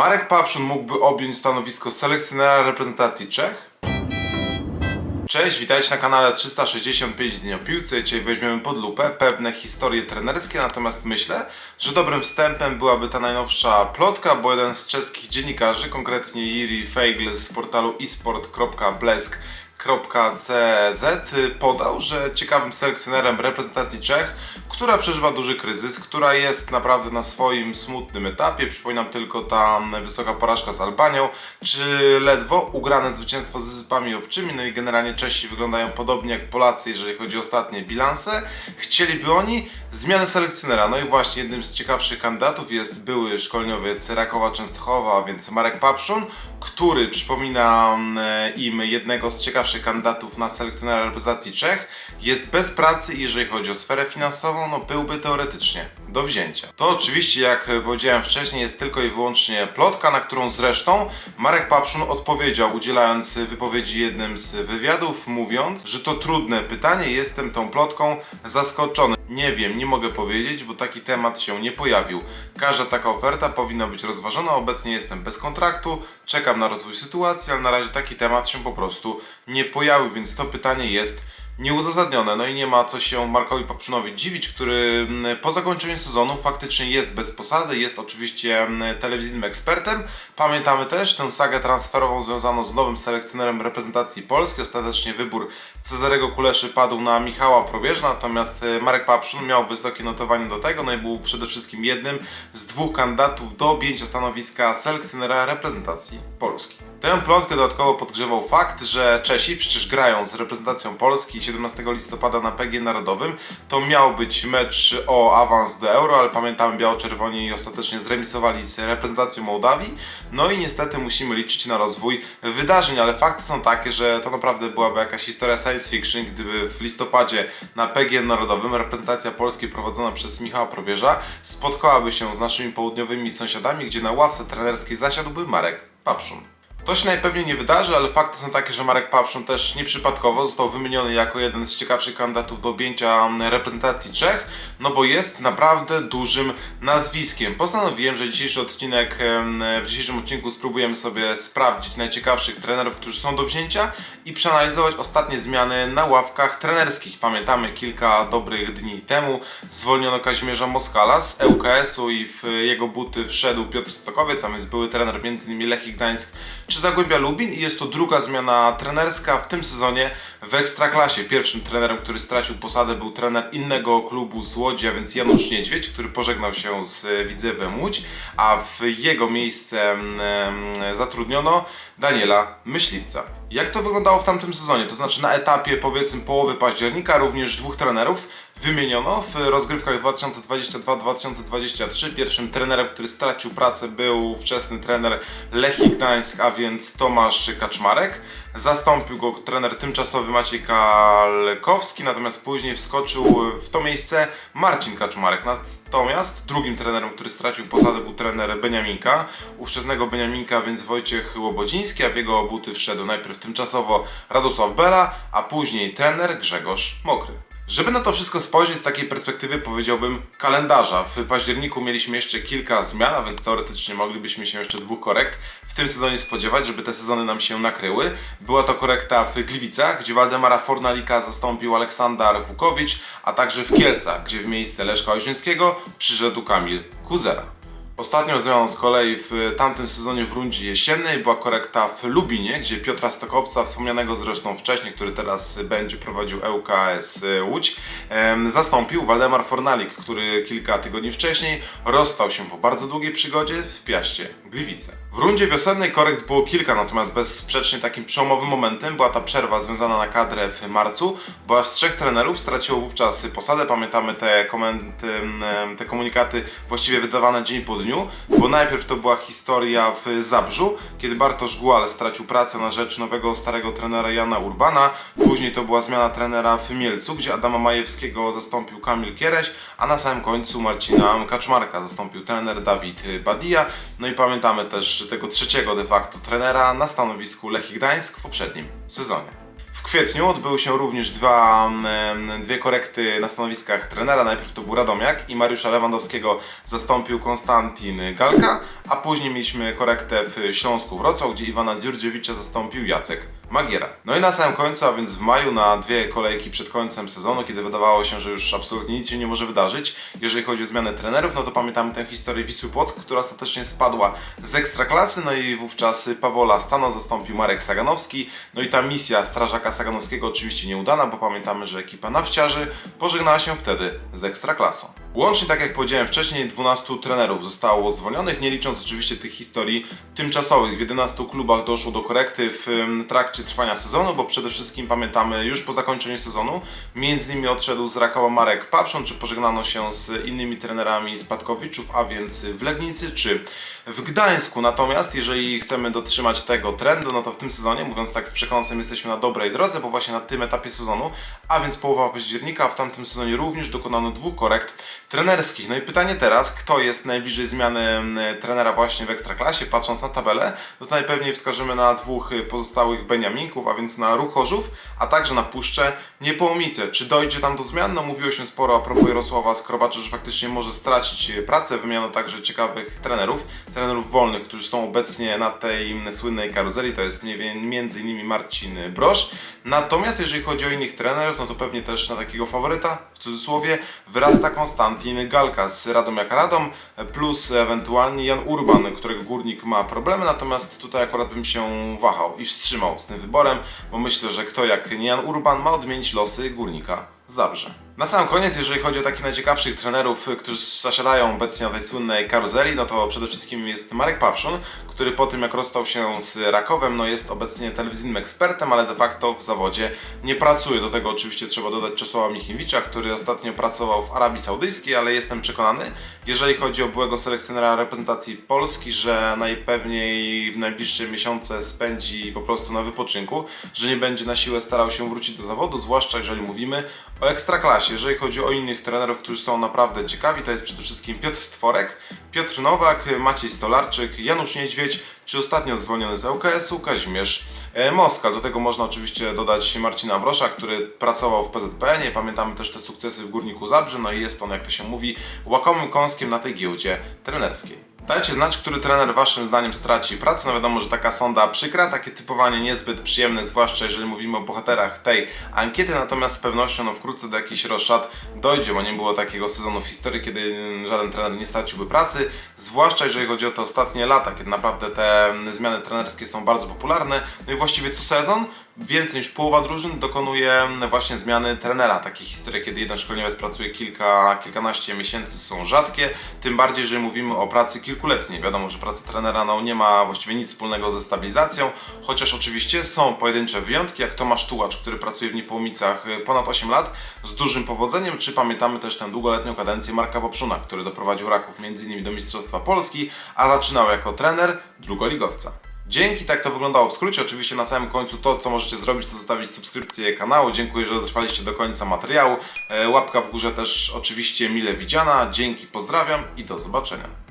Marek Papszun mógłby objąć stanowisko selekcjonera reprezentacji Czech? Cześć, witajcie na kanale 365 Dni o Piłce. Dzisiaj weźmiemy pod lupę pewne historie trenerskie, natomiast myślę, że dobrym wstępem byłaby ta najnowsza plotka, bo jeden z czeskich dziennikarzy, konkretnie Jiri Feigl z portalu esport.blesk.cz podał, że ciekawym selekcjonerem reprezentacji Czech, która przeżywa duży kryzys, która jest naprawdę na swoim smutnym etapie, przypominam tylko ta wysoka porażka z Albanią, czy ledwo ugrane zwycięstwo z Wyspami Owczymi, no i generalnie Czesi wyglądają podobnie jak Polacy, jeżeli chodzi o ostatnie bilanse. Chcieliby oni zmiany selekcjonera, no i właśnie jednym z ciekawszych kandydatów jest były szkoleniowiec Rakowa Częstochowa, więc Marek Papszun, który przypomina mm, im jednego z ciekawszych kandydatów na selekcjonera reprezentacji Czech, jest bez pracy i jeżeli chodzi o sferę finansową, no byłby teoretycznie do wzięcia. To oczywiście, jak powiedziałem wcześniej, jest tylko i wyłącznie plotka, na którą zresztą Marek Papszun odpowiedział, udzielając wypowiedzi jednym z wywiadów, mówiąc, że to trudne pytanie, jestem tą plotką zaskoczony. Nie wiem, nie mogę powiedzieć, bo taki temat się nie pojawił. Każda taka oferta powinna być rozważona. Obecnie jestem bez kontraktu, czekam na rozwój sytuacji, ale na razie taki temat się po prostu nie pojawił, więc to pytanie jest nieuzasadnione. No i nie ma co się Markowi Paprzynowi dziwić, który mm, po zakończeniu sezonu faktycznie jest bez posady, jest oczywiście mm, telewizyjnym ekspertem. Pamiętamy też tę sagę transferową związaną z nowym selekcjonerem reprezentacji Polski. Ostatecznie wybór Cezarego Kuleszy padł na Michała Probierza, natomiast e, Marek Papszyn miał wysokie notowanie do tego, no i był przede wszystkim jednym z dwóch kandydatów do objęcia stanowiska selekcjonera reprezentacji Polski. Tę plotkę dodatkowo podgrzewał fakt, że Czesi przecież grają z reprezentacją Polski 17 listopada na PG Narodowym. To miał być mecz o awans do Euro, ale pamiętamy biało-czerwoni ostatecznie zremisowali z reprezentacją Mołdawii. No i niestety musimy liczyć na rozwój wydarzeń, ale fakty są takie, że to naprawdę byłaby jakaś historia science fiction, gdyby w listopadzie na PG Narodowym reprezentacja Polski prowadzona przez Michała Probierza spotkałaby się z naszymi południowymi sąsiadami, gdzie na ławce trenerskiej zasiadłby Marek Papszun. To się najpewniej nie wydarzy, ale fakty są takie, że Marek Papszun też nieprzypadkowo został wymieniony jako jeden z ciekawszych kandydatów do objęcia reprezentacji Czech, no bo jest naprawdę dużym nazwiskiem. Postanowiłem, że dzisiejszy odcinek, w dzisiejszym odcinku spróbujemy sobie sprawdzić najciekawszych trenerów, którzy są do wzięcia i przeanalizować ostatnie zmiany na ławkach trenerskich. Pamiętamy kilka dobrych dni temu zwolniono Kazimierza Moskala z ŁKS-u i w jego buty wszedł Piotr Stokowiec, a więc były trener m.in. Lechii Gdańsk czy Zagłębia Lubin i jest to druga zmiana trenerska w tym sezonie w Ekstraklasie. Pierwszym trenerem, który stracił posadę był trener innego klubu z Łodzi, a więc Janusz Niedźwiedź, który pożegnał się z Widzewem Łódź, a w jego miejsce em, zatrudniono Daniela Myśliwca. Jak to wyglądało w tamtym sezonie? To znaczy na etapie powiedzmy połowy października również dwóch trenerów wymieniono w rozgrywkach 2022-2023. Pierwszym trenerem, który stracił pracę był wczesny trener Lechii Gdańsk, a więc Tomasz Kaczmarek. Zastąpił go trener tymczasowy Maciej Kalkowski, natomiast później wskoczył w to miejsce Marcin Kaczmarek. Natomiast drugim trenerem, który stracił posadę był trener Beniaminka, ówczesnego Beniaminka, więc Wojciech Łobodziński, a w jego buty wszedł najpierw tymczasowo Radosław Bela, a później trener Grzegorz Mokry. Żeby na to wszystko spojrzeć z takiej perspektywy, powiedziałbym kalendarza. W październiku mieliśmy jeszcze kilka zmian, a więc teoretycznie moglibyśmy się jeszcze dwóch korekt w tym sezonie spodziewać, żeby te sezony nam się nakryły. Była to korekta w Gliwicach, gdzie Waldemara Fornalika zastąpił Aleksander Wukowicz, a także w Kielcach, gdzie w miejsce Leszka Ojrzyńskiego przyszedł Kamil Kuzera. Ostatnią zmianą z kolei w tamtym sezonie w rundzie jesiennej była korekta w Lubinie, gdzie Piotra Stokowca, wspomnianego zresztą wcześniej, który teraz będzie prowadził ŁKS Łódź, zastąpił Waldemar Fornalik, który kilka tygodni wcześniej rozstał się po bardzo długiej przygodzie w Piaście Gliwice. W rundzie wiosennej korekt było kilka, natomiast bezsprzecznie takim przełomowym momentem była ta przerwa związana na kadrę w marcu, bo aż trzech trenerów straciło wówczas posadę. Pamiętamy te, te komunikaty właściwie wydawane dzień po dniu, bo najpierw to była historia w Zabrzu, kiedy Bartosz Gual stracił pracę na rzecz nowego starego trenera Jana Urbana, później to była zmiana trenera w Mielcu, gdzie Adama Majewskiego zastąpił Kamil Kiereś, a na samym końcu Marcina Kaczmarka zastąpił trener Dawid Badia. No i pamiętamy też tego trzeciego de facto trenera na stanowisku Lechii Gdańsk w poprzednim sezonie. Kwietniu odbyły się również dwa, dwie korekty na stanowiskach trenera. Najpierw to był Radomiak i Mariusza Lewandowskiego zastąpił Konstantin Galka, a później mieliśmy korektę w Śląsku Wrocław, gdzie Iwana Dziurdziewicza zastąpił Jacek Magiera. No i na samym końcu, a więc w maju na dwie kolejki przed końcem sezonu, kiedy wydawało się, że już absolutnie nic się nie może wydarzyć, jeżeli chodzi o zmianę trenerów, no to pamiętamy tę historię Wisły Płock, która ostatecznie spadła z Ekstraklasy, no i wówczas Pawola Stano zastąpił Marek Saganowski, no i ta misja strażaka Saganowskiego oczywiście nieudana, bo pamiętamy, że ekipa nawciarzy pożegnała się wtedy z Ekstraklasą. Łącznie, tak jak powiedziałem wcześniej, 12 trenerów zostało zwolnionych, nie licząc oczywiście tych historii tymczasowych. W 11 klubach doszło do korekty w em, trakcie trwania sezonu, bo przede wszystkim pamiętamy już po zakończeniu sezonu, między innymi odszedł z Rakowa Marek Papszon, czy pożegnano się z innymi trenerami z Patkowiczów, a więc w Legnicy czy w Gdańsku. Natomiast jeżeli chcemy dotrzymać tego trendu, no to w tym sezonie, mówiąc tak z przekąsem, jesteśmy na dobrej drodze, bo właśnie na tym etapie sezonu, a więc połowa października, w tamtym sezonie również dokonano dwóch korekt trenerskich. No i pytanie teraz, kto jest najbliżej zmiany mm, trenera właśnie w Ekstraklasie? Patrząc na tabelę, no to najpewniej wskażemy na dwóch pozostałych Beniaminków, a więc na Ruchorzów, a także na Puszczę Niepołomice. Czy dojdzie tam do zmian? No mówiło się sporo a propos Jarosława Skrobacza, że faktycznie może stracić y, pracę. Wymiano także ciekawych trenerów, trenerów wolnych, którzy są obecnie na tej mm, słynnej karuzeli, to jest między innymi Marcin Brosz. Natomiast jeżeli chodzi o innych trenerów, no to pewnie też na takiego faworyta, w cudzysłowie, wyrasta Konstantin Galka z Radomiaka Radom, plus ewentualnie Jan Urban, którego górnik ma problemy, natomiast tutaj akurat bym się wahał i wstrzymał z tym wyborem, bo myślę, że kto jak nie Jan Urban ma odmienić losy górnika Zabrze. Na sam koniec, jeżeli chodzi o takich najciekawszych trenerów, którzy zasiadają obecnie na tej słynnej karuzeli, no to przede wszystkim jest Marek Papszun, który po tym jak rozstał się z Rakowem, no jest obecnie telewizyjnym ekspertem, ale de facto w zawodzie nie pracuje. Do tego oczywiście trzeba dodać Czesława Michniewicza, który ostatnio pracował w Arabii Saudyjskiej, ale jestem przekonany, jeżeli chodzi o byłego selekcjonera reprezentacji Polski, że najpewniej najbliższe miesiące spędzi po prostu na wypoczynku, że nie będzie na siłę starał się wrócić do zawodu, zwłaszcza jeżeli mówimy o ekstraklasie. Jeżeli chodzi o innych trenerów, którzy są naprawdę ciekawi, to jest przede wszystkim Piotr Tworek, Piotr Nowak, Maciej Stolarczyk, Janusz Niedźwiedź, czy ostatnio zwolniony z ŁKS-u Kazimierz e, Moskal. Do tego można oczywiście dodać Marcina Brosza, który pracował w PZPN-ie. Pamiętamy też te sukcesy w Górniku Zabrze, no i jest on, jak to się mówi, łakomym kąskiem na tej giełdzie trenerskiej. Dajcie znać, który trener waszym zdaniem straci pracę. No wiadomo, że taka sonda przykra, takie typowanie niezbyt przyjemne, zwłaszcza jeżeli mówimy o bohaterach tej ankiety, natomiast z pewnością no, wkrótce do jakichś rozszad dojdzie, bo nie było takiego sezonu w historii, kiedy żaden trener nie straciłby pracy, zwłaszcza jeżeli chodzi o te ostatnie lata, kiedy naprawdę te zmiany trenerskie są bardzo popularne. No i właściwie co sezon więcej niż połowa drużyn dokonuje właśnie zmiany trenera. Takie historie, kiedy jeden szkoleniowiec pracuje kilka, kilkanaście miesięcy są rzadkie, tym bardziej, jeżeli mówimy o pracy kilkuletniej. Wiadomo, że praca trenera no, nie ma właściwie nic wspólnego ze stabilizacją, chociaż oczywiście są pojedyncze wyjątki, jak Tomasz Tułacz, który pracuje w Niepołomicach y, ponad 8 lat z dużym powodzeniem, czy pamiętamy też tę długoletnią kadencję Marka Poprzuna, który doprowadził Raków m.in. do Mistrzostwa Polski, a zaczynał jako trener drugoligowca. Dzięki, tak to wyglądało w skrócie. Oczywiście na samym końcu to, co możecie zrobić, to zostawić subskrypcję kanału. Dziękuję, że dotrwaliście do końca materiału. E, Łapka w górze też oczywiście mile widziana. Dzięki, pozdrawiam i do zobaczenia.